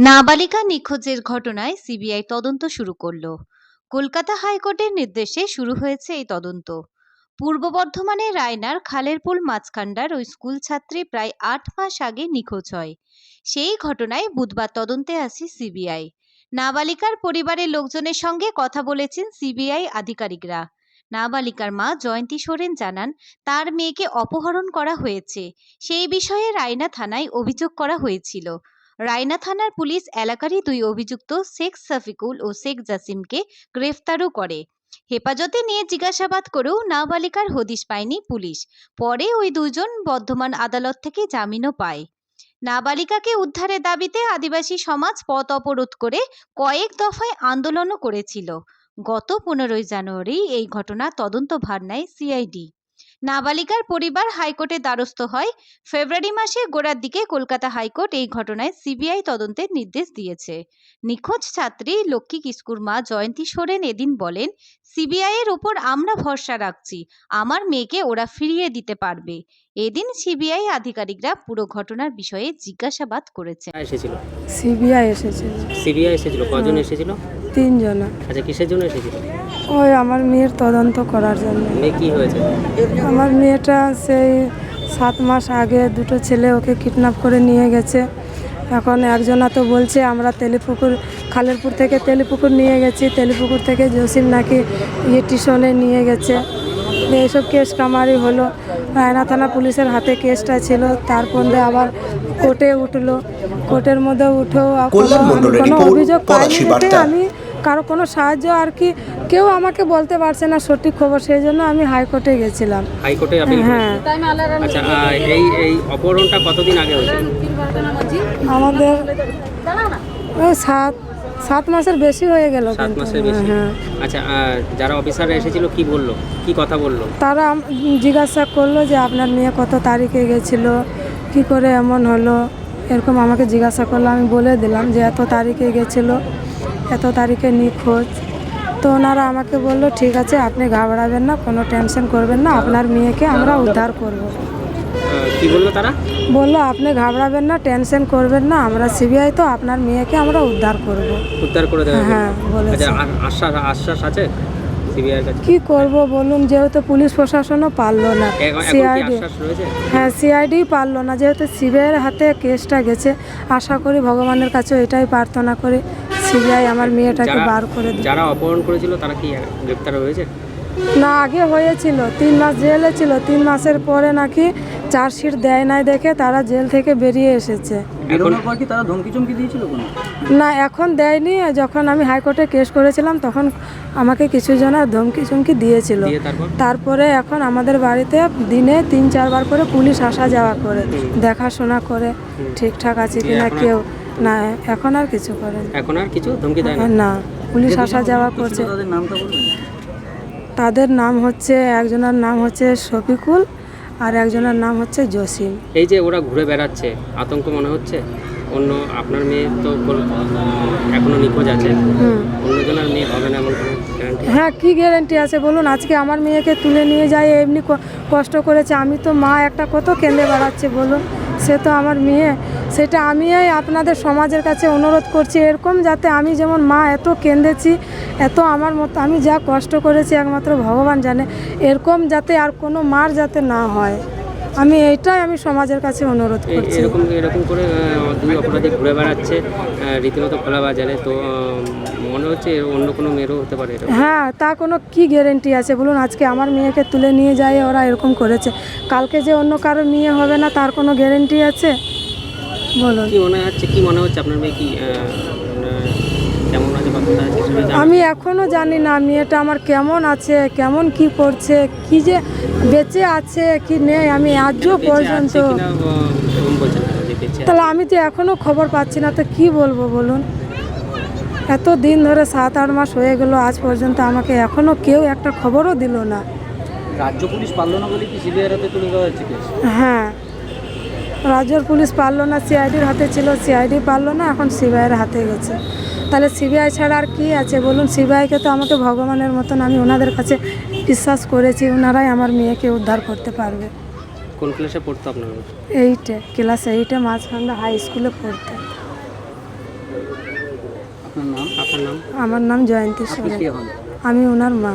নাবালিকা নিখোঁজের ঘটনায় সিবিআই তদন্ত শুরু করল। কলকাতা হাইকোর্টের নির্দেশে শুরু হয়েছে এই তদন্ত। পূর্ব বর্ধমানে রায়নার খালেরপুল মাঝখান্ডার ওই স্কুল ছাত্রী প্রায় আট মাস আগে নিখোঁজ হয়। সেই ঘটনায় বুধবার তদন্তে আসে সিবিআই। নাবালিকার পরিবারের লোকজনের সঙ্গে কথা বলেছেন সিবিআই আধিকারিকরা। নাবালিকার মা জয়ন্তী সোরেন জানান, তার মেয়েকে অপহরণ করা হয়েছে। সেই বিষয়ে রায়না থানায় অভিযোগ করা হয়েছিল। রায়না থানার পুলিশ এলাকারই দুই অভিযুক্ত শেখ সাফিকুল ও শেখ জাসিমকে গ্রেফতারও করে। হেফাজতে নিয়ে জিজ্ঞাসাবাদ করেও নাবালিকার হদিশ পায়নি পুলিশ। পরে ওই দুজন বর্ধমান আদালত থেকে জামিনও পায়। নাবালিকাকে উদ্ধারের দাবিতে আদিবাসী সমাজ পথ অবরোধ করে কয়েক দফায় আন্দোলনও করেছিল। গত পনেরোই জানুয়ারি এই ঘটনা তদন্ত ভার নেয় সিআইডি নাবালিকার পরিবার হাইকোর্টের দ্বারস্থ হয়। ফেব্রুয়ারি মাসে গোড়ার দিকে কলকাতা হাইকোর্ট এই ঘটনায় সিবিআই তদন্তের নির্দেশ দিয়েছে। নিখোঁজ ছাত্রী লক্ষ্মী কিস্কুর মা জয়ন্তী সোরেন এদিন বলেন, সিবিআইয়ের উপর আমরা ভরসা রাখছি। আমার মেয়েকে ওরা ফিরিয়ে দিতে পারবে। এদিন সিবিআই আধিকারিকরা পুরো ঘটনার বিষয়ে জিজ্ঞাসাবাদ করেছে কারা এসেছিল? সিবিআই এসেছিল। সিবিআই এসেছিল? কজন এসেছিল? তিনজনা। আচ্ছা কিসের জন্য এসেছিল? ওই আমার মেয়ের তদন্ত করার জন্য। মেয়ে কি হয়েছে? আমার মেয়েটা সেই সাত মাস আগে দুটো ছেলে ওকে কিডন্যাপ করে নিয়ে গেছে। এখন একজনা তো বলছে আমরা তেলিপুকুর খালেরপুর থেকে তেলিপুকুর নিয়ে গেছি। তেলিপুকুর থেকে জসিম নাকি ইয়ে টিউশনে নিয়ে গেছে। এইসব কেস কামারি হলো। রায়না থানা পুলিশের হাতে কেসটা ছিল তারপর দিয়ে আবার কোর্টে উঠল। কোর্টের মধ্যে উঠেও আর কোনো- অভিযোগ পাইনি দেখে আমি কারও কোনো সাহায্য আর কি কেউ আমাকে বলতে পারছে না সঠিক খবর সেই জন্য আমি হাইকোর্টে গেছিলাম। হাইকোর্টে হ্যাঁ। আচ্ছা এই এই অপহরণটা কতদিন আগে হয়েছিল আমাদের সাত সাত মাসের বেশি হয়ে গেল সাত মাসের বেশি। হ্যাঁ আচ্ছা আহ, যারা অফিসাররা এসেছিল কি বলল? কি কথা বলল? তারা জিজ্ঞাসা করল যে আপনার মেয়ে কত তারিখে গেছিল? কি করে এমন হলো? এরকম আমাকে জিজ্ঞাসা করল। আমি বলে দিলাম যে এত তারিখে গেছিল এত তারিখে নিখোঁজ। তো ওনারা আমাকে বলল ঠিক আছে আপনি ঘাবড়াবেন না কোনো টেনশন করবেন না। আপনার মেয়েকে আমরা উদ্ধার করব। কি বলল তারা? বলল আপনি ঘাবড়াবেন না টেনশন করবেন না আমরা সিবিআই তো আপনার মেয়েকে আমরা উদ্ধার করব। উদ্ধার করে দেওয়া হ্যাঁ বলেছে। আচ্ছা আশ্বাস আশ্বাস আছে কি করব বলুন যেহেতু পুলিশ প্রশাসনও পারল না। সিআইডি হ্যাঁ সিআইডি পারল না যেহেতু সিবিআইয়ের হাতে কেসটা গেছে। আশা করি ভগবানের কাছে এটাই প্রার্থনা করি সিবিআই আমার মেয়েটাকে বার করে যারা অপহরণ করেছিল তারা কি গ্রেপ্তার হয়েছে? না আগে হয়েছিল তিন মাস জেলে ছিল তিন মাসের পরে নাকি চার্জশিট দেয় নাই দেখে তারা জেল থেকে বেরিয়ে এসেছে। এখন পর কি তারা ধমকি চমকি দিয়েছিল কোনো? না এখন দেয়নি। যখন আমি হাইকোর্টে কেস করেছিলাম তখন আমাকে কিছু জনের ধমকি চমকি দিয়েছিল। তারপরে? এখন আমাদের বাড়িতে দিনে তিন চারবার করে পুলিশ আসা যাওয়া করে দেখাশোনা করে ঠিকঠাক আছে কিনা কেউ না এখন আর কিছু করে না। এখন আর কিছু ধমকি দেয় না? পুলিশ আসা যাওয়া করছে। তাদের নাম হচ্ছে একজনের নাম হচ্ছে শফিকুল আর একজনের নাম হচ্ছে জসিম। এই যে ওরা ঘুরে বেড়াচ্ছে আতঙ্ক মনে হচ্ছে? অন্য আপনার মেয়ে তো এখনও নিখোঁজ আছে। হুম। অন্যজনের মেয়ে হবে না এমন হ্যাঁ কি গ্যারেন্টি আছে বলুন? আজকে আমার মেয়েকে তুলে নিয়ে যায় এমনি কষ্ট করেছে। আমি তো মা একটা কত কেঁদে বেড়াচ্ছে বলুন? সে তো আমার মেয়ে। সেটা আমি আপনাদের সমাজের কাছে অনুরোধ করছি এরকম যাতে আমি যেমন মা এত কেঁদেছি এত আমার মতো আমি যা কষ্ট করেছি একমাত্র ভগবান জানে এরকম যাতে আর কোনো মার যাতে না হয়। আমি এইটাই আমি সমাজের কাছে অনুরোধ করছি। এরকম এরকম করে দুই অপরাধী ঘুরে বেড়াচ্ছে রীতিমতো খোলা বাজারে তো মনে হচ্ছে অন্য কোনো মেয়েরও হতে পারে হ্যাঁ তা কোনো কি গ্যারেন্টি আছে? বলুন আজকে আমার মেয়েকে তুলে নিয়ে যায় ওরা এরকম করেছে। কালকে যে অন্য কারও মেয়ে হবে না তার কোনো গ্যারেন্টি আছে? বলুন। কি মনে হচ্ছে কি মনে হচ্ছে আপনার মেয়ে কি আমি এখনও জানি না মেয়েটা আমার কেমন আছে কেমন কি করছে কি যে বেঁচে আছে কি নেই আমি আজও পর্যন্ত। তাহলে আমি তো এখনও খবর পাচ্ছি না তো কি বলব বলুন? এত দিন ধরে সাত আট মাস হয়ে গেল আজ পর্যন্ত আমাকে এখনও কেউ একটা খবরও দিল না। রাজ্য পুলিশ পারল না বলে কি সিবিআইয়ের হাতে তুলে দেওয়া হয়েছে হ্যাঁ। রাজ্যের পুলিশ পারল না সিআইডির হাতে ছিল সিআইডি পারল না এখন সিবিআইয়ের হাতে গেছে। তাহলে সিবিআই ছাড়া আর কি আছে? বলুন সিবিআইকে তো আমাকে ভগবানের মতন আমি ওনাদের কাছে বিশ্বাস করেছি ওনারাই আমার মেয়েকে উদ্ধার করতে পারবে। কোন ক্লাসে পড়তো আপনার? এইটে ক্লাস এইটে মাঝখানটা হাই স্কুলে পড়তে। আমার নাম জয়ন্তী সোরেন। আমি ওনার মা।